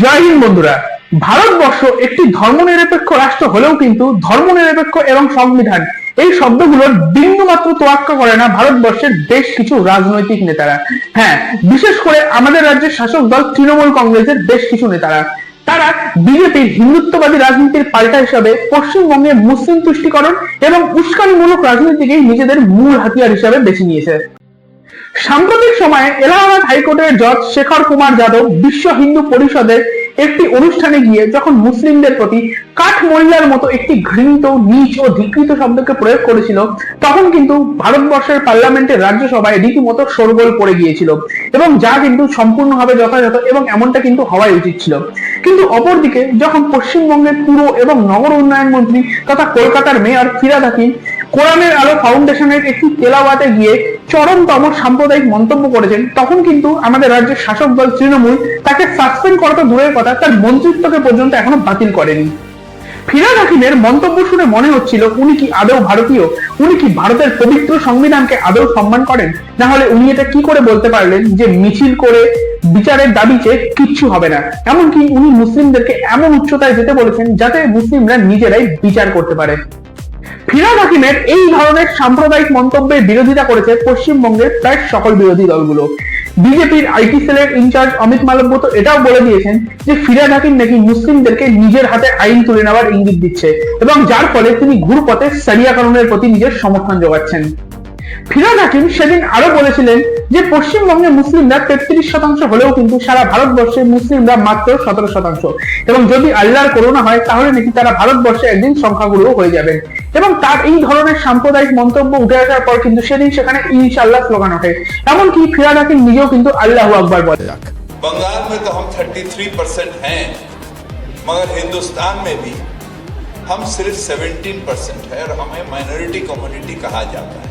জয় হিন্দ বন্ধুরা। ভারতবর্ষ একটি ধর্মনিরপেক্ষ রাষ্ট্র হলেও কিন্তু ধর্মনিরপেক্ষ এবং সংবিধান। এই শব্দগুলোর বিন্দু মাত্র তোয়াক্কা করে না ভারতবর্ষের বেশ কিছু রাজনৈতিক নেতারা। হ্যাঁ বিশেষ করে আমাদের রাজ্যের শাসক দল তৃণমূল কংগ্রেসের বেশ কিছু নেতারা। তারা বিজেপির হিন্দুত্ববাদী রাজনীতির পাল্টা হিসাবে পশ্চিমবঙ্গে মুসলিম তুষ্টিকরণ এবং উস্কানিমূলক রাজনীতিকেই নিজেদের মূল হাতিয়ার হিসাবে বেছে নিয়েছে। সাম্প্রতিক সময়ে এলাহাবাদ হাইকোর্টের জজ শেখর কুমার যাদব বিশ্ব হিন্দু পরিষদের একটি অনুষ্ঠানে গিয়ে যখন মুসলিমদের প্রতি কাঠ মহিলার মতো একটি ঘৃণিত, নিচ ও ধিকৃত শব্দকে প্রয়োগ করেছিল, তখন কিন্তু ভারতবর্ষের পার্লামেন্টের রাজ্যসভায় রীতিমতো শোরগোল পড়ে গিয়েছিল এবং যা কিন্তু সম্পূর্ণভাবে যথাযথ এবং এমনটা কিন্তু হওয়াই উচিত ছিল। কিন্তু অপরদিকে যখন পশ্চিমবঙ্গের পুর এবং নগর উন্নয়ন মন্ত্রী তথা কলকাতার মেয়র ফিরাদ হাকিম কোরআনের আলো ফাউন্ডেশনের একটি তেলাওয়াতে গিয়ে চরমতম সাম্প্রদায়িক মন্তব্য করেছেন, তখন কিন্তু আমাদের রাজ্যের শাসক দল তৃণমূল তাকে সাসপেন্ড করা তো দূরের কথা, তার মন্ত্রিত্বকে পর্যন্ত এখনও বাতিল করেনি। ফিরাদ হাকিমের মন্তব্য শুনে মনে হচ্ছিল, উনি কি আদৌ ভারতীয়? উনি কি ভারতের পবিত্র সংবিধানকে আদৌ সম্মান করেন? না হলে উনি এটা কি করে বলতে পারলেন যে মিছিল করে বিচারের দাবি চেয়ে কিচ্ছু হবে না? এমনকি উনি মুসলিমদেরকে এমন উচ্চতায় যেতে বলেছেন যাতে মুসলিমরা নিজেরাই বিচার করতে পারে। ফিরাদ হাকিমের এই ধরনের সাম্প্রদায়িক মন্তব্যের বিরোধিতা করেছে পশ্চিমবঙ্গের প্রায় সকল বিরোধী দলগুলো। বিজেপির আইটি সেলের ইনচার্জ অমিত মালব্য তো এটাও বলে দিয়েছেন যে ফিরাদ হাকিম নাকি মুসলিমদেরকে নিজের হাতে আইন তুলে নেওয়ার ইঙ্গিত দিচ্ছে এবং যার ফলে তিনি ঘুরপথে সারিয়াকরণের প্রতি নিজের সমর্থন যোগাচ্ছেন। ফিরাদ হাকিম সেদিন আরো বলেছিলেন যে পশ্চিমবঙ্গে মুসলিমরা তেত্রিশ শতাংশ হলেও কিন্তু সারা ভারতবর্ষে মুসলিমরা মাত্র সতেরো শতাংশ এবং যদি আল্লাহর করোনা হয় তাহলে নাকি তারা ভারতবর্ষে একদিন সংখ্যাগুরু হয়ে যাবেন এবং তার এই ধরনের সাম্প্রদায়িক মন্তব্য উঠে আসার পর কিন্তু সেদিন সেখানে ইনশাল্লাহ স্লোগান ওঠে এমনকি ফিরাদ হাকিম নিজেও কিন্তু আল্লাহ আকবর বলে बंगाल में तो हम 33 परसेंट हैं मगर हिंदुस्तान में भी हम सिर्फ 17 परसेंट है और हमें माइनॉरिटी कम्युनिटी कहा जाता है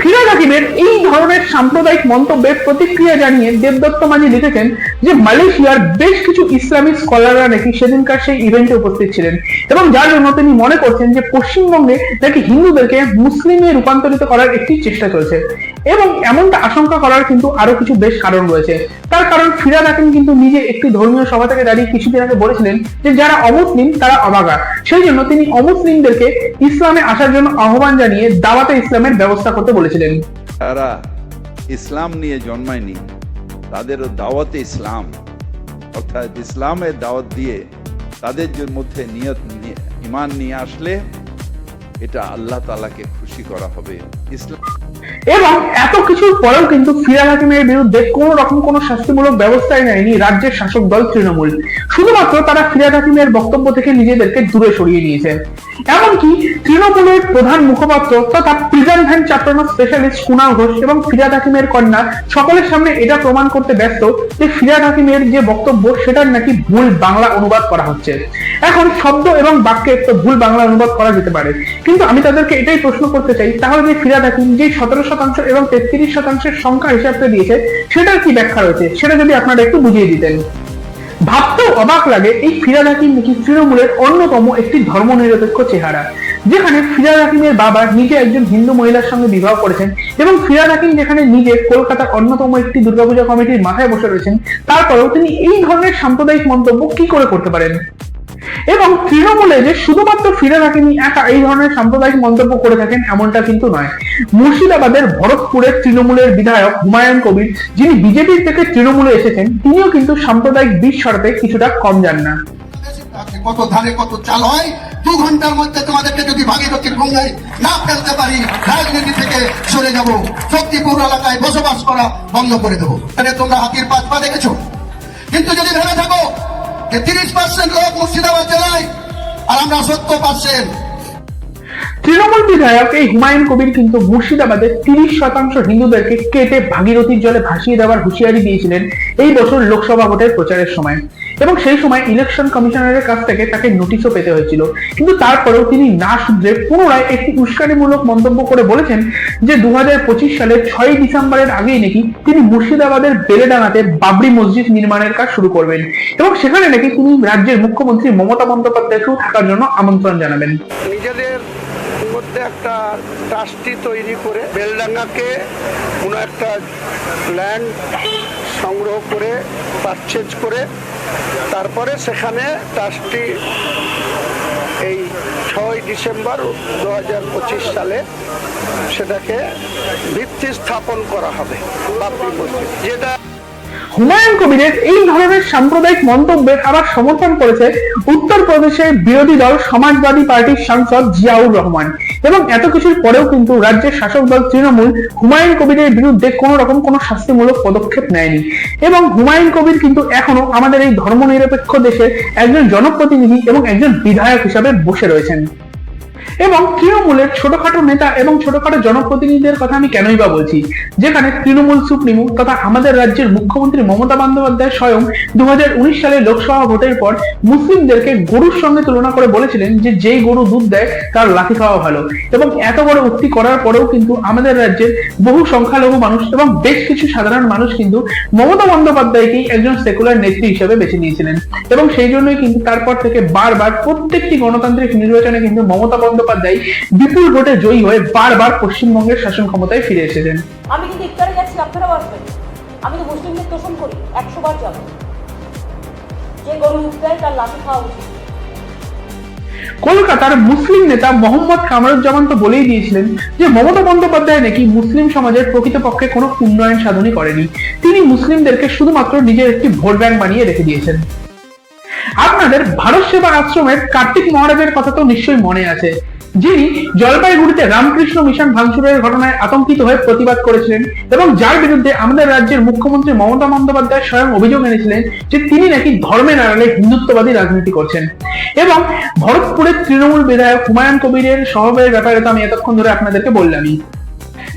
ফিরাদ হাকিমের এই ধরনের সাম্প্রদায়িক মন্তব্যের প্রতিক্রিয়া জানিয়ে দেবদত্ত মাঝি লিখেছেন যে, মালয়েশিয়ার বেশ কিছু ইসলামিক স্কলাররা নাকি সেদিনকার সেই ইভেন্টে উপস্থিত ছিলেন। এবং যার জন্য তিনি মনে করছেন যে, পশ্চিমবঙ্গে নাকি হিন্দুদেরকে মুসলিমে রূপান্তরিত করার একটি চেষ্টা চলছে। এবং এমনটা আশঙ্কা করার কিন্তু আরও কিছু বেশ কারণ রয়েছে। তার কারণ ফিরাদ হাকিম কিন্তু নিজে একটি ধর্মীয় সভা থেকে দাঁড়িয়ে কিছুদিন আগে বলেছিলেন যে, যারা অমুসলিম, তারা অবাগা। সেই জন্য তিনি অমুসলিমদেরকে ইসলামে আসার জন্য আহ্বান জানিয়ে দাওয়াতে ইসলামের ব্যবস্থা করতে বলেছিলেন। তারা ইসলাম নিয়ে জন্মায়নি। তাদের দাওয়াতে ইসলাম। অর্থাৎ ইসলামের দাওয়াত দিয়ে তাদের মধ্যে নিয়ত নিয়ে ইমান নিয়ে আসলে এটা আল্লাহ তালাকে খুশি করা হবে। ইসলাম এবং এত কিছুর পরেও কিন্তু ফিরাদ হাকিমের বিরুদ্ধে কোন রকম কোন শাস্তিমূলক ব্যবস্থাই নেয়নি রাজ্যের শাসক দল তৃণমূল। শুধুমাত্র তারা ফিরাদ হাকিমের বক্তব্য থেকে নিজেদেরকে দূরে সরিয়ে নিয়েছে। এমনকি তৃণমূলের প্রধান মুখপাত্র তথা প্রিজন ভ্যান চাপড়ানো স্পেশালিস্ট কুণাল ঘোষ এবং ফিরাদ হাকিমের কন্যা সকলের সামনে এটা প্রমাণ করতে ব্যস্ত যে ফিরাদ হাকিমের যে বক্তব্য সেটার নাকি ভুল বাংলা অনুবাদ করা হচ্ছে। এখন শব্দ এবং বাক্যে তো ভুল বাংলা অনুবাদ করা যেতে পারে। কিন্তু আমি তাদেরকে এটাই প্রশ্ন করতে চাই, তাহলে যে ফিরাদ হাকিম যে সতেরো শতাংশ এবং তেত্রিশ শতাংশের সংখ্যা হিসাবটা দিয়েছে, সেটার কি ব্যাখ্যা রয়েছে? সেটা যদি আপনারা একটু বুঝিয়ে দিতেন। ভাবতেও অবাক লাগে এই ফিরাদ হাকিম নাকি তৃণমূলের অন্যতম একটি ধর্মনিরপেক্ষ চেহারা, যেখানে ফিরাদ হাকিমের বাবা নিজে একজন হিন্দু মহিলার সঙ্গে বিবাহ করেছেন এবং ফিরাদ হাকিম যেখানে নিজে কলকাতার অন্যতম একটি দুর্গাপূজা কমিটির মাথায় বসে রয়েছেন, তারপরেও তিনি এই ধরনের সাম্প্রদায়িক মন্তব্য কি করে করতে পারেন? এবং তৃণমূলে যে শুধুমাত্র ফিরাদ হাকিমি একা এই ধরনের সাম্প্রদায়িক মন্তব্য করে থাকেন এমনটা কিন্তু নয়। মুর্শিদাবাদের ভরতপুরের তৃণমূলের বিধায়ক হুমায়ুন কবির, যিনি বিজেপি থেকে তৃণমূলে এসেছেন, তিনিও কিন্তু সাম্প্রদায়িক বিষ সরাতে কিছুটা কম যান না। কত ধারে কত চাল হয়? দু ঘণ্টার মধ্যে তোমাদেরকে যদি ভাগীরথীর গঙ্গায় না ফেলতে পারি, রাজনীতি থেকে সরে যাব, শক্তিপুর এলাকায় বসবাস করা বন্ধ করে দেবো। তোমরা হাতির পাঁচ পা দেখেছ? কিন্তু যদি ভেবে থাকো যে তিরিশ পার্সেন্ট লোক মুর্শিদাবাদ জেলায় আর আমরা সত্তর পার্সেন্ট তৃণমূল বিধায়ক এই হুমায়ুন কবির কিন্তু মুর্শিদাবাদে তিরিশ শতাংশ হিন্দুদেরকে কেটে ভাগীরথীর জলে ভাসিয়ে দেওয়ার হুঁশিয়ারি দিয়েছিলেন এই বছর লোকসভা ভোটের প্রচারের সময়। এবং সেই সময় ইলেকশন কমিশনারের কাছ থেকে তাকে নোটিশও পেতে হয়েছিল। কিন্তু তারপরেও তিনি না শুধরে পুনরায় একটি উস্কানিমূলক মন্তব্য করে বলেছেন যে দু হাজার পঁচিশ সালের ছয় ডিসেম্বরের আগেই নাকি তিনি মুর্শিদাবাদের বেলেডাঙ্গাতে বাবরি মসজিদ নির্মাণের কাজ শুরু করবেন। এবং সেখানে নাকি তিনি রাজ্যের মুখ্যমন্ত্রী মমতা বন্দ্যোপাধ্যায়কেও থাকার জন্য আমন্ত্রণ জানাবেন। নিজেদের মধ্যে একটা ট্রাস্টি তৈরি করে বেলডাঙ্গাকে কোনো একটা ল্যান্ড সংগ্রহ করে পারচেজ করে, তারপরে সেখানে ট্রাস্টি এই ছয় ডিসেম্বর দু হাজার পঁচিশ সালে সেটাকে ভিত্তি স্থাপন করা হবে বাবরি মসজিদ। যেটা হুমায়ুন কবিরের এই ধরনের সাম্প্রদায়িক মন্তব্যের আবার সমর্থন করেছে উত্তরপ্রদেশের বিরোধী দল সমাজবাদী পার্টির সাংসদ জিয়াউর রহমান। এবং এত কিছুর পরেও কিন্তু রাজ্যের শাসক দল তৃণমূল হুমায়ুন কবিরের বিরুদ্ধে কোনো রকম কোনো শাস্তিমূলক পদক্ষেপ নেয়নি। এবং হুমায়ুন কবির কিন্তু এখনও আমাদের এই ধর্মনিরপেক্ষ দেশের একজন জনপ্রতিনিধি এবং একজন বিধায়ক হিসাবে বসে রয়েছেন। এবং তৃণমূলের ছোটখাটো নেতা এবং ছোটখাটো জনপ্রতিনিধিদের কথা আমি কেনই বা বলছি? যেখানে তৃণমূল সুপ্রিমো তথা আমাদের রাজ্যের মুখ্যমন্ত্রী মমতা বন্দ্যোপাধ্যায় স্বয়ং দু সালে লোকসভা ভোটের পর মুসলিমদেরকে গরুর সঙ্গে তুলনা করে বলেছিলেন যে যেই গরু দুধ দেয়, তার লাঠি খাওয়া ভালো। এবং এত বড় উক্তি করার পরেও কিন্তু আমাদের রাজ্যের বহু সংখ্যালঘু মানুষ এবং বেশ কিছু সাধারণ মানুষ কিন্তু মমতা বন্দ্যোপাধ্যায়কেই একজন সেকুলার নেত্রী হিসেবে বেছে নিয়েছিলেন। এবং সেই জন্যই কিন্তু তারপর থেকে বারবার প্রত্যেকটি গণতান্ত্রিক নির্বাচনে কিন্তু মমতা বন্দ্যোপাধ্যায় বিপুল ভোটে জয়ী হয়ে বারবার পশ্চিমবঙ্গের শাসন ক্ষমতায় ফিরে এসেছেন। আমি কিন্তু ইফতারে যাচ্ছি আপনারাও আসবেন। আমি তো মুসলিমদের তোষণ করি একশো বার যাব। যে গরু ইফতারে তার লাঠি খাওয়া উচিত। কলকাতার মুসলিম নেতা মোহাম্মদ কামরুজ্জামান তো বলেই দিয়েছিলেন যে মমতা বন্দ্যোপাধ্যায় নাকি মুসলিম সমাজের প্রকৃতপক্ষে কোনো উন্নয়ন সাধনই করেনি। তিনি মুসলিমদেরকে শুধুমাত্র নিজের একটি ভোট ব্যাংক বানিয়ে রেখে দিয়েছেন। আপনাদের ভারত সেবা আশ্রমের কার্তিক মহারাজের কথা তো নিশ্চয়ই মনে আছে। যিনি জলপাইগুড়িতে রামকৃষ্ণ মিশন ভাঙচুরের ঘটনায় আতঙ্কিত হয়ে প্রতিবাদ করেছিলেন এবং যার বিরুদ্ধে আমাদের রাজ্যের মুখ্যমন্ত্রী মমতা বন্দ্যোপাধ্যায় স্বয়ং অভিযোগ এনেছিলেন যে তিনি নাকি ধর্মের আড়ালে হিন্দুত্ববাদী রাজনীতি করছেন। এবং ভরতপুরের তৃণমূল বিধায়ক হুমায়ুন কবিরের সহবের ব্যাপারে তো আমি এতক্ষণ ধরে আপনাদেরকে বললামই।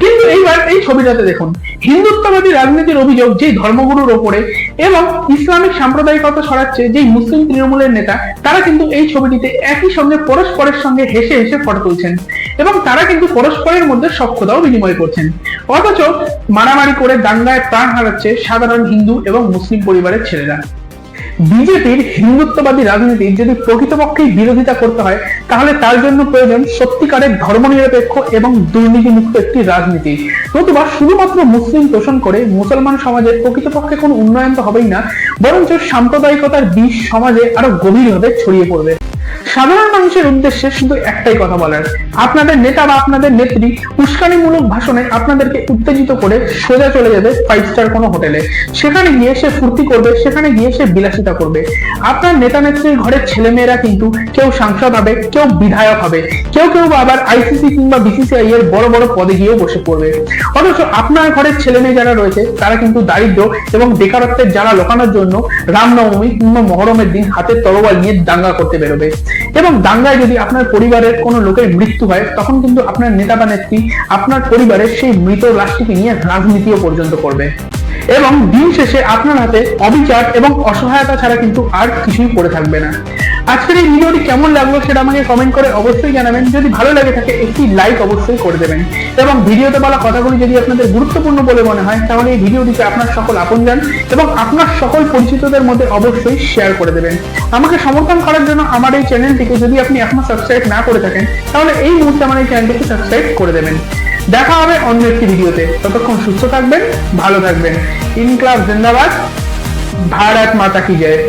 কিন্তু এইবার এই ছবিটাতে দেখুন, হিন্দুত্ববাদী রাজনীতির অভিযোগ যে ধর্মগুরুর ওপরে এবং ইসলামিক সাম্প্রদায়িকতা ছড়াচ্ছে যে মুসলিম তৃণমূলের নেতা, তারা কিন্তু এই ছবিটিতে একই সঙ্গে পরস্পরের সঙ্গে হেসে হেসে ফটো তুলছেন এবং তারা কিন্তু পরস্পরের মধ্যে সক্ষতাও বিনিময় করছেন। অথচ মারামারি করে দাঙ্গায় প্রাণ হারাচ্ছে সাধারণ হিন্দু এবং মুসলিম পরিবারের ছেলেরা। বিজেপির হিন্দুত্ববাদী রাজনীতির যদি প্রকৃতপক্ষেই বিরোধিতা করতে হয়, তাহলে তার জন্য প্রয়োজন সত্যিকারের ধর্মনিরপেক্ষ এবং দুর্নীতিমুক্ত একটি রাজনীতি। নতুবা শুধুমাত্র মুসলিম তোষণ করে মুসলমান সমাজের প্রকৃতপক্ষে কোনো উন্নয়ন তো হবেই না, বরঞ্চ সাম্প্রদায়িকতার বিষ সমাজে আরও গভীরভাবে ছড়িয়ে পড়বে। সাধারণ মানুষের উদ্দেশ্যে শুধু একটাই কথা বলার। আপনাদের নেতা বা আপনাদের নেত্রী উস্কানিমূলক ভাষণে আপনাদেরকে উত্তেজিত করে সোজা চলে যাবে ফাইভ স্টার কোনো হোটেলে। সেখানে গিয়ে সে ফুর্তি করবে, সেখানে গিয়ে সে বিলাসিতা করবে। আপনার নেতা নেত্রীর ঘরের ছেলেমেয়েরা কিন্তু কেউ সাংসদ হবে, কেউ বিধায়ক হবে, কেউ কেউ আবার আইসিসি কিংবা বিসিসিআই এর বড় বড় পদে গিয়েও বসে পড়বে। অথচ আপনার ঘরের ছেলে মেয়ে যারা রয়েছে, তারা কিন্তু দারিদ্র এবং বেকারত্বের যারা লোকানোর জন্য রামনবমী কিংবা মহরমের দিন হাতের তরোয়াল নিয়ে দাঙ্গা করতে বেরোবে। এবং দাঙ্গায় যদি আপনার পরিবারের কোনো লোকের মৃত্যু হয়, তখন কিন্তু আপনার নেতা বা নেত্রী আপনার পরিবারের সেই মৃত লাশটিকে নিয়ে রাজনীতিও পর্যন্ত করবে। এবং দিন শেষে আপনার হাতে অবিচার এবং অসহায়তা ছাড়া কিন্তু আর কিছুই পড়ে থাকবে না। আজকের এই ভিডিওটি কেমন লাগল সেটা আমাকে কমেন্ট করে অবশ্যই জানাবেন। যদি ভালো লাগে থাকে, একটি লাইক অবশ্যই করে দেবেন। এবং ভিডিওতে বলা কথাগুলি যদি আপনাদের গুরুত্বপূর্ণ বলে মনে হয়, তাহলে এই ভিডিওটিকে আপনার সকল আপনজন এবং আপনার সকল পরিচিতদের মধ্যে অবশ্যই শেয়ার করে দেবেন। আমাকে সমর্থন করার জন্য আমার এই চ্যানেলটিকে যদি আপনি এখনও সাবস্ক্রাইব না করে থাকেন, তাহলে এই মুহূর্তে আমার এই চ্যানেলটিকে সাবস্ক্রাইব করে দেবেন। দেখা হবে অন্য একটি ভিডিওতে ততক্ষণ সুস্থ থাকবেন, ভালো থাকবেন। ইনক্লাব জিন্দাবাদ ভারত মাতা কি জয়।